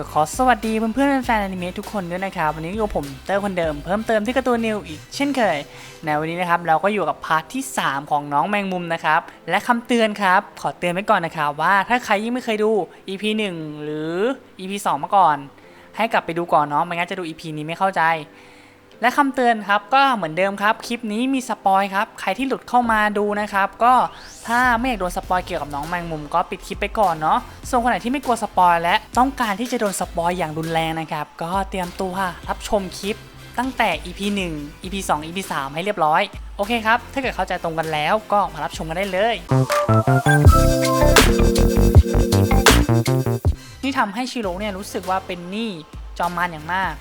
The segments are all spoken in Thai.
ก็ขอสวัสดีเพื่อนๆแฟนอนิเมะทุกคนด้วยนะครับ วันนี้อยู่กับผมเตอร์คนเดิมเพิ่มเติมที่การ์ตูนนิวอีกเช่นเคยในวันนี้นะครับเราก็อยู่กับพาร์ทที่ 3 ของน้องแมงมุมนะครับและคำเตือนครับ ขอเตือนไว้ก่อนนะครับว่าถ้าใครยังไม่เคยดู EP 1 หรือ EP 2 มาก่อน ให้กลับไปดูก่อนเนาะไม่งั้นจะดู EP นี้ไม่เข้าใจ และคำเตือนครับก็เหมือนเดิมครับ คลิปนี้มีสปอยครับ ใครที่หลุดเข้ามาดูนะครับ ก็ถ้าไม่อยากโดนสปอยเกี่ยวกับน้องแมงมุมก็ปิดคลิปไปก่อนเนาะส่วนคนไหนที่ไม่กลัวสปอยและต้องการที่จะโดนสปอยอย่างรุนแรงนะครับ ก็เตรียมตัวรับชมคลิปตั้งแต่ EP 1 EP 2 EP 3 ให้เรียบร้อย โอเคครับ ถ้าเกิดเข้าใจตรงกันแล้วก็มารับชมกันได้เลย นี่ทำให้ชิโร่เนี่ยรู้สึกว่าเป็นหนี้จอมมารอย่างมาก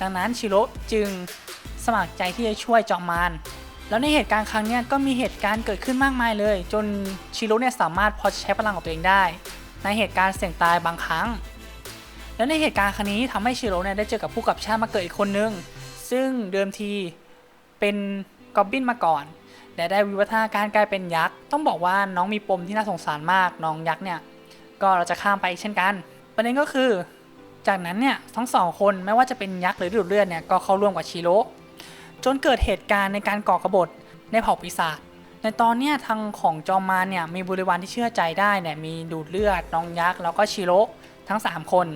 ดังนั้นชิโร่จึงสมัครใจที่จะช่วยจอมมารแล้วในเหตุการณ์ครั้งนี้ก็มีเหตุการณ์เกิดขึ้นมากมายเลย จนชิโร่เนี่ยสามารถพอจะใช้พลังของตัวเองได้ ในเหตุการณ์เสี่ยงตายบางครั้ง แล้วในเหตุการณ์ครั้งนี้ทำให้ชิโร่เนี่ยได้เจอกับผู้กับชาติมาเกิดอีกคนนึง ซึ่งเดิมทีเป็นกอบบินมาก่อนและได้วิวัฒนาการกลายเป็นยักษ์ ต้องบอกว่าน้องมีปมที่น่าสงสารมาก น้องยักษ์เนี่ย ก็เราจะข้ามไปเช่นกัน ประเด็นก็คือ จากนั้นเนี่ยทั้งสองคนไม่ว่าจะเป็นยักษ์หรือดูดเลือดเนี่ยก็เข้าร่วมกับชิโร่จนเกิดเหตุการณ์ในการก่อกบฏในเผ่าปีศาจในตอนเนี้ยทางของจอมมารเนี่ยมีบริวารที่เชื่อใจได้เนี่ยมีดูดเลือดน้องยักษ์แล้วก็ชิโร่ทั้ง 3 คน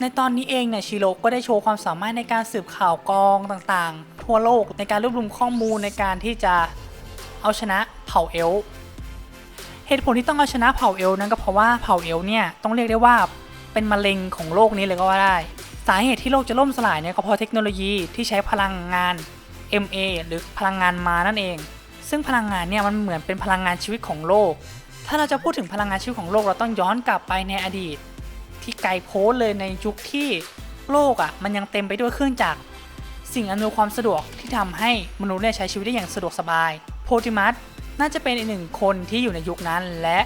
ในตอนนี้เองเนี่ยชิโร่ก็ได้โชว์ความสามารถในการสืบข่าวกองต่างๆ ทั่วโลกในการรวบรวมข้อมูลในการที่จะเอาชนะเผ่าเอลเหตุผลที่ต้องเอาชนะเผ่าเอลนั้นก็เพราะว่าเผ่าเอลเนี่ยต้องเรียกได้ว่า เป็นมะเร็งของโลกนี้เลยก็ว่าได้ สาเหตุที่โลกจะล่มสลายเนี่ยก็เพราะเทคโนโลยีที่ใช้พลังงาน MA หรือพลังงานมานั่นเอง ซึ่งพลังงานเนี่ยมันเหมือนเป็นพลังงานชีวิตของโลก ถ้าเราจะพูดถึงพลังงานชีวิตของโลกเราต้องย้อนกลับไปในอดีต ที่ไกลโพ้นเลยในยุคที่โลกอะ่ะมันยังเต็มไปด้วยเครื่องจักรสิ่งอำนวยความสะดวกที่ทำให้มนุษย์ใช้ชีวิตได้อย่างสะดวกสบาย โพธิมัสน่าจะเป็นอีกหนึ่งคนที่อยู่ในยุคนั้น และ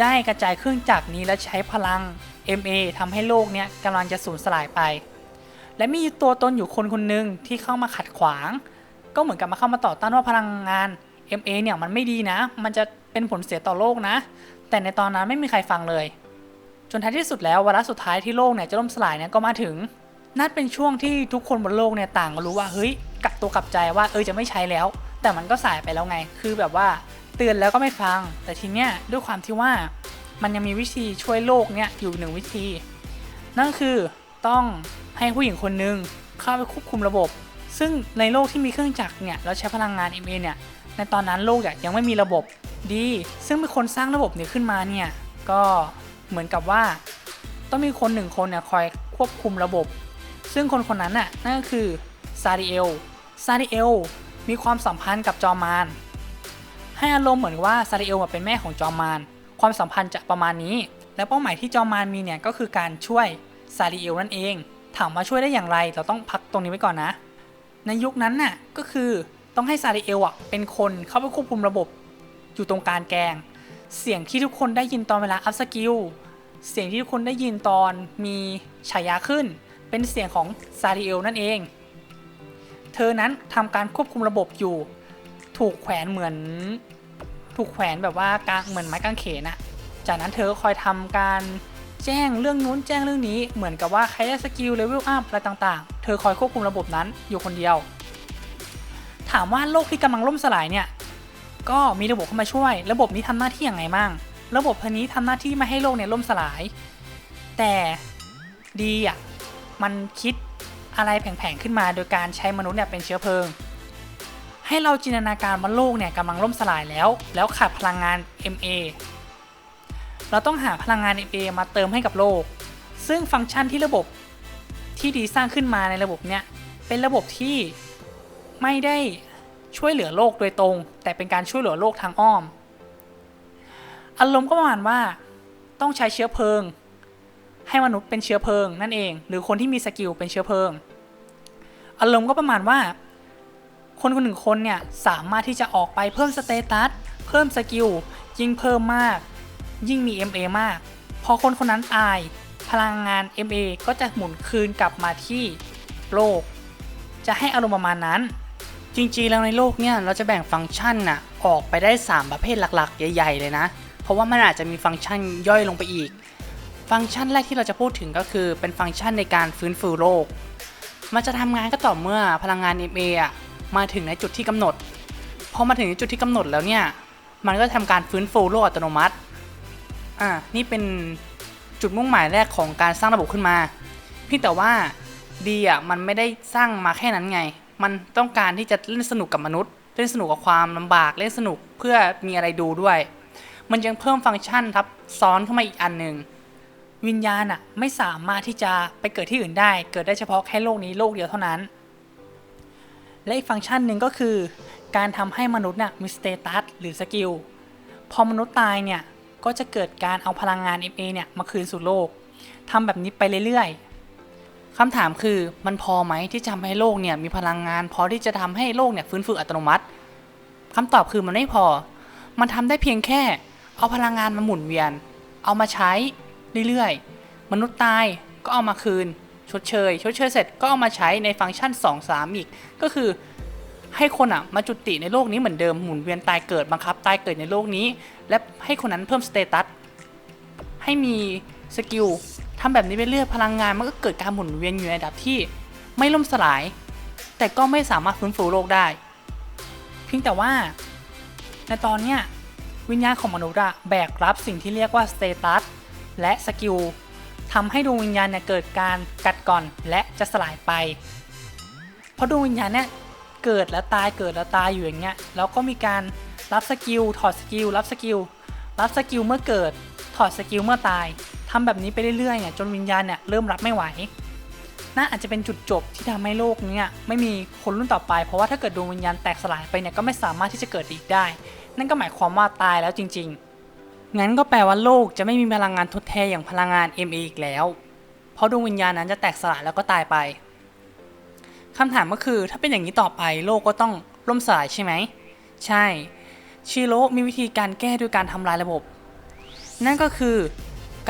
ได้กระจายเครื่องจักรนี้และใช้พลัง MA ทำให้โลกเนี่ยกำลังจะสูญสลายไป และมีตัวตนอยู่คนคนหนึ่งที่เข้ามาขัดขวาง ก็เหมือนกับมาเข้ามาต่อต้านว่าพลังงาน MA เนี่ยมันไม่ดีนะ มันจะเป็นผลเสียต่อโลกนะ แต่ในตอนนั้นไม่มีใครฟังเลย จนท้ายที่สุดแล้ววาระสุดท้ายที่โลกเนี่ยจะล่มสลายเนี่ยก็มาถึงนั่นเป็นช่วงที่ทุกคนบนโลกเนี่ยต่างรู้ว่าเฮ้ยกลับตัวกลับใจว่าเออจะไม่ใช้แล้ว แต่มันก็สายไปแล้วไง คือแบบว่าเตือนแล้วก็ไม่ฟัง แต่ทีเนี้ยด้วยความที่ว่า มันยังมีวิธีช่วยโลกเนี่ยอยู่หนึ่งวิธี นั่นคือต้องให้ผู้หญิงคนหนึ่งเข้าไปควบคุมระบบ ซึ่งในโลกที่มีเครื่องจักรเนี่ยแล้วใช้พลังงาน MA เนี่ยในตอนนั้นโลกยังไม่มีระบบดี ซึ่งมีคนสร้างระบบนี้ขึ้นมาเนี่ยก็เหมือนกับว่า ต้องมีคนหนึ่งคนเนี่ยคอยควบคุมระบบ ซึ่งคนคนนั้นน่ะนั่นก็คือซาดิเอลซาดิเอลมีความสัมพันธ์กับจอมมารให้อารมณ์เหมือนว่าซาดิเอลเป็นแม่ของจอมมาร ความสัมพันธ์จะประมาณนี้ และเป้าหมายที่จอมมารมีเนี่ยก็คือการช่วยซาดิเอลนั่นเอง ถามว่าช่วยได้อย่างไร เราต้องพักตรงนี้ไว้ก่อนนะ ในยุคนั้นน่ะก็คือต้องให้ซาดิเอลอะเป็นคนเข้าไปควบคุมระบบ อยู่ตรงการแกง เสียงที่ทุกคนได้ยินตอนเวลาอัพสกิลเสียงที่ทุกคนได้ยินตอนมีฉายาขึ้น เป็นเสียงของซาดิเอลนั่นเอง เธอนั้นทำการควบคุมระบบอยู่ ถูกแขวนเหมือน ถูกแขวนแบบว่ากางเหมือนไม้กางเขนอะจากนั้นเธอก็คอยทำการแจ้งเรื่องนู้นแจ้งเรื่องนี้เหมือนกับว่าใครได้สกิลเลเวลอัพอะไรต่างๆ เธอคอยควบคุมระบบนั้นอยู่คนเดียว ถามว่าโลกที่กำลังล่มสลายเนี่ยก็มีระบบเข้ามาช่วย ระบบนี้ทำหน้าที่อย่างไรบ้าง ระบบพันนี้ทำหน้าที่ไม่ให้โลกเนี่ยล่มสลาย แต่ดีอะมันคิดอะไรแผงๆขึ้นมาโดยการใช้มนุษย์เนี่ยเป็นเชื้อเพลิง ให้เราจินตนาการว่าโลกเนี่ยกำลังล่มสลายแล้ว แล้วขาดพลังงาน MA เราต้องหาพลังงาน MA มาเติมให้กับโลก ซึ่งฟังก์ชันที่ระบบที่ดีสร้างขึ้นมาในระบบเนี่ยเป็นระบบที่ไม่ได้ช่วยเหลือโลกโดยตรง แต่เป็นการช่วยเหลือโลกทางอ้อม อารมณ์ก็ประมาณว่าต้องใช้เชื้อเพลิง ให้มนุษย์เป็นเชื้อเพลิงนั่นเอง หรือคนที่มีสกิลเป็นเชื้อเพลิง อารมณ์ก็ประมาณว่า คนคนหนึ่งคนเนี่ยสามารถที่จะออกไปเพิ่มสเตตัสเพิ่มสกิลยิ่งเพิ่มมาก ยิ่งมี MA มาก พอคนคนนั้นตาย พลังงาน MA ก็จะหมุนคืนกลับมาที่โลก จะให้อารมณ์ประมาณนั้น จริงๆแล้วในโลกเนี่ยเราจะแบ่งฟังก์ชันน่ะออกไปได้ 3 ประเภทหลักๆ ใหญ่ ๆ เลยนะ เพราะว่ามันอาจจะมีฟังก์ชันย่อยลงไปอีก ฟังก์ชันแรกที่เราจะพูดถึงก็คือเป็นฟังก์ชันในการฟื้นฟูโลก มันจะทำงานก็ต่อเมื่อพลังงาน MA อะ มาถึงในจุดที่กำหนดพอมาถึงในจุดที่กำหนดแล้วเนี่ย มันก็ทำการฟื้นฟูโลกอัตโนมัติ อ่า นี่เป็นจุดมุ่งหมายแรกของการสร้างระบบขึ้นมาเพี่แต่ว่าดีอะมันไม่ได้สร้างมาแค่นั้นไง มันต้องการที่จะเล่นสนุกกับมนุษย์ เล่นสนุกกับความลำบาก เล่นสนุกเพื่อมีอะไรดูด้วย มันยังเพิ่มฟังก์ชันทับซ้อนเข้ามาอีกอันหนึ่งวิญญาณอะไม่สามารถที่จะไปเกิดที่อื่นได้ เกิดได้เฉพาะแค่โลกนี้โลกเดียวเท่านั้น และอีกฟังก์ชันหนึ่งก็คือ การทำให้มนุษย์น่ะมีสเตตัสหรือสกิลพอมนุษย์ตายเนี่ย ก็จะเกิดการเอาพลังงาน MA เนี่ยมาคืนสู่โลกทำแบบนี้ไปเรื่อยๆคำถามคือมันพอไหมที่จะทำให้โลกเนี่ยมีพลังงานพอที่จะทำให้โลกเนี่ยฟื้นฟูอัตโนมัติคำตอบคือมันไม่พอ มันทำได้เพียงแค่ เอาพลังงานมาหมุนเวียน เอามาใช้เรื่อยๆ มนุษย์ตายก็เอามาคืน ชดเชย ชดเชยเสร็จก็เอามาใช้ในฟังก์ชัน 2 3 อีก ก็คือให้คนอะมาจุติในโลกนี้เหมือนเดิมหมุนเวียนตายเกิดบังคับตายเกิดในโลกนี้ และให้คนนั้นเพิ่มสเตตัสให้มีสกิลทำแบบนี้ไปเรื่อยพลังงานมันก็เกิดการหมุนเวียนอยู่ในระดับที่ไม่ล่มสลาย แต่ก็ไม่สามารถฟื้นฟูโลกได้ เพียงแต่ว่า ในตอนเนี้ยวิญญาณของมนุษย์อะแบกรับสิ่งที่เรียกว่าสเตตัสและสกิล ทำให้ดวงวิญญาณเนี่ยเกิดการกัดก่อนและจะสลายไป เพราะดวงวิญญาณเนี่ยเกิดแล้วตายเกิดแล้วตายอยู่อย่างเงี้ยแล้วก็มีการรับสกิลถอดสกิลรับสกิลรับสกิลเมื่อเกิดถอดสกิลเมื่อตายทำแบบนี้ไปเรื่อยๆเนี่ยจนวิญญาณเนี่ยเริ่มรับไม่ไหวน่าอาจจะเป็นจุดจบที่ทำให้โลกเนี้ยไม่มีคนรุ่นต่อไป เพราะว่าถ้าเกิดดวงวิญญาณแตกสลายไปเนี่ยก็ไม่สามารถที่จะเกิดอีกได้ นั่นก็หมายความว่าตายแล้วจริง ๆ งั้นก็แปลว่าโลกจะไม่มีพลังงานทดแทนอย่างพลังงาน MA อีกแล้ว เพราะดวงวิญญาณนั้นจะแตกสลายแล้วก็ตายไปคำถามก็คือถ้าเป็นอย่างนี้ต่อไปโลกก็ต้องล่มสลายใช่ไหม ใช่ ชิโร่มีวิธีการแก้ด้วยการทำลายระบบ นั่นก็คือ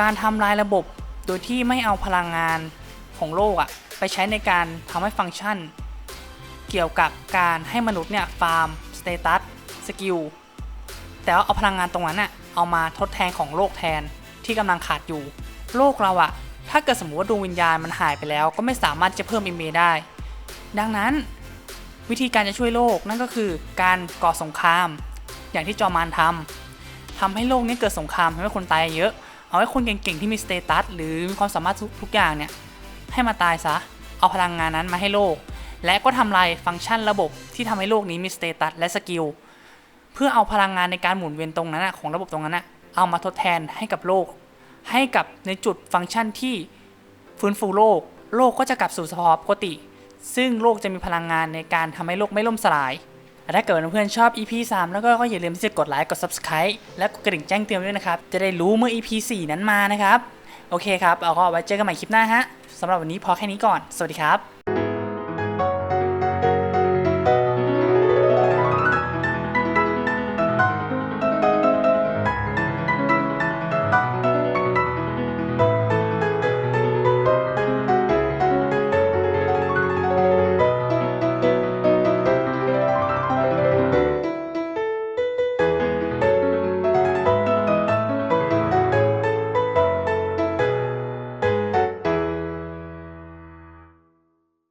การทำลายระบบโดยที่ไม่เอาพลังงานของโลกอะไปใช้ในการทำให้ฟังก์ชัน เกี่ยวกับการให้มนุษย์เนี่ยฟาร์มสเตตัสสกิลแต่ว่าเอาพลังงานตรงนั้นอะ เอามาทดแทนของโลกแทนที่กำลังขาดอยู่ โลกเราอะถ้าเกิดสมมติว่าดวงวิญญาณมันหายไปแล้ว ก็ไม่สามารถจะเพิ่มเอเมได้ ดังนั้นวิธีการจะช่วยโลกนั่นก็คือการก่อสงคราม อย่างที่จอมานทำทำให้โลกนี้เกิดสงครามทำให้คนตายเยอะ เอาให้คนเก่งๆที่มีสเตตัสหรือมีความสามารถทุกอย่างเนี่ยให้มาตายซะ เอาพลังงานนั้นมาให้โลก และก็ทำลายฟังก์ชันระบบที่ทำให้โลกนี้มีสเตตัสและสกิล เพื่อเอาพลังงานในการหมุนเวียนตรงนั้นนะของระบบตรงนั้นนะเอามาทดแทนให้กับโลก ให้กับในจุดฟังก์ชันที่ฟื้นฟูโลก โลกก็จะกลับสู่สภาวะปกติ ซึ่งโลกจะมีพลังงานในการทำให้โลกไม่ล่มสลายถ้าเกิดเพื่อนๆชอบ EP 3 แล้วก็ก็อย่าลืมที่จะกดไลค์กด Subscribe และกดกระดิ่งแจ้งเตือนด้วยนะครับ จะได้รู้เมื่อ EP 4 นั้นมานะครับ โอเคครับ เอาก็ไว้เจอกันใหม่คลิปหน้าฮะสำหรับวันนี้พอแค่นี้ก่อน สวัสดีครับ